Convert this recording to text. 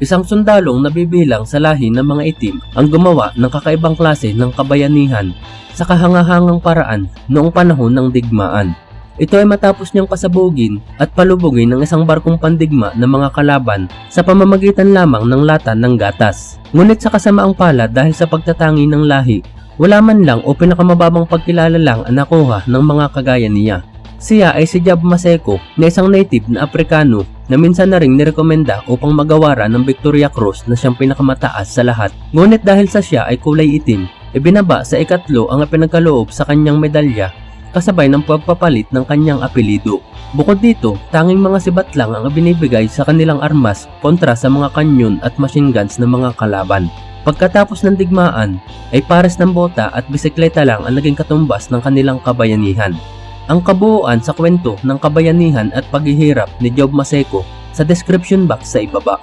isang sundalong nabibilang sa lahi ng mga itim ang gumawa ng kakaibang klase ng kabayanihan sa kahangahangang paraan noong panahon ng digmaan. Ito ay matapos niyang pasabugin at palubugin ng isang barkong pandigma ng mga kalaban sa pamamagitan lamang ng lata ng gatas. Ngunit sa kasamaang palad dahil sa pagtatangi ng lahi, wala man lang o pinakamababang pagkilala lang ang nakuha ng mga kagaya niya. Siya ay si Jab Maseko na isang native na Aprikano na minsan na ring nirekomenda upang magawara ng Victoria Cross na siyang pinakamataas sa lahat. Ngunit dahil sa siya ay kulay itim, ibinaba sa ikatlo ang pinagkaloob sa kanyang medalya kasabay ng pagpapalit ng kanyang apelido. Bukod dito, tanging mga sibat lang ang binibigay sa kanilang armas kontra sa mga kanyon at machine guns ng mga kalaban. Pagkatapos ng digmaan, ay pares ng bota at bisikleta lang ang naging katumbas ng kanilang kabayanihan. Ang kabuuan sa kwento ng kabayanihan at paghihirap ni Job Maseko sa description box sa ibaba.